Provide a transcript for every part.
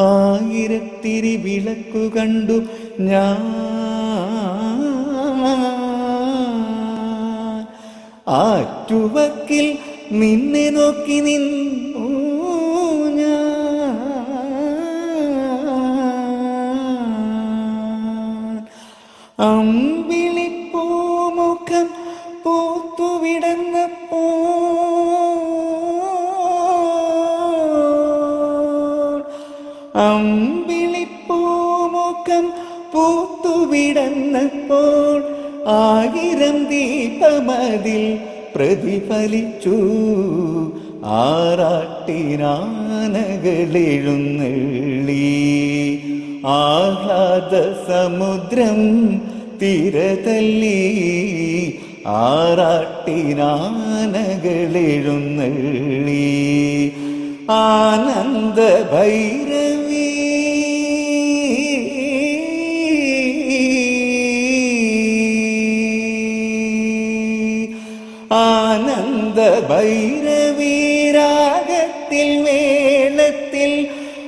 ആയിരത്തിരി വിളക്കു കണ്ടു ഞാൻ. ആറ്റുവക്കിൽ നിന്നെ നോക്കി നിന്നു ഞാൻ. അമ്പിളിപ്പൂമുഖം പൂത്തുവിടന്നപ്പോ അമ്പിളിപ്പൂമുഖം പൂത്തുവിടന്നപ്പോൾ ആയിരം ദീപമതിൽ പ്രതിഫലിച്ചു. ആറാട്ടിനാനകളെഴുന്നള്ളി ആഹ്ലാദ സമുദ്രം തിരതല്ലി. ആറാട്ടിനാനകളെഴുന്നള്ളി ആനന്ദ ഭൈരവി. ആനന്ദ ഭൈരവീരാഗത്തിൽ മേളത്തിൽ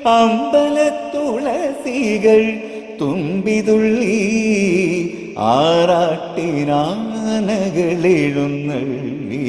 അമ്പലത്തുളസികൾ തുമ്പിതുള്ളി ആറാട്ടിനാനകളെഴുന്നള്ളി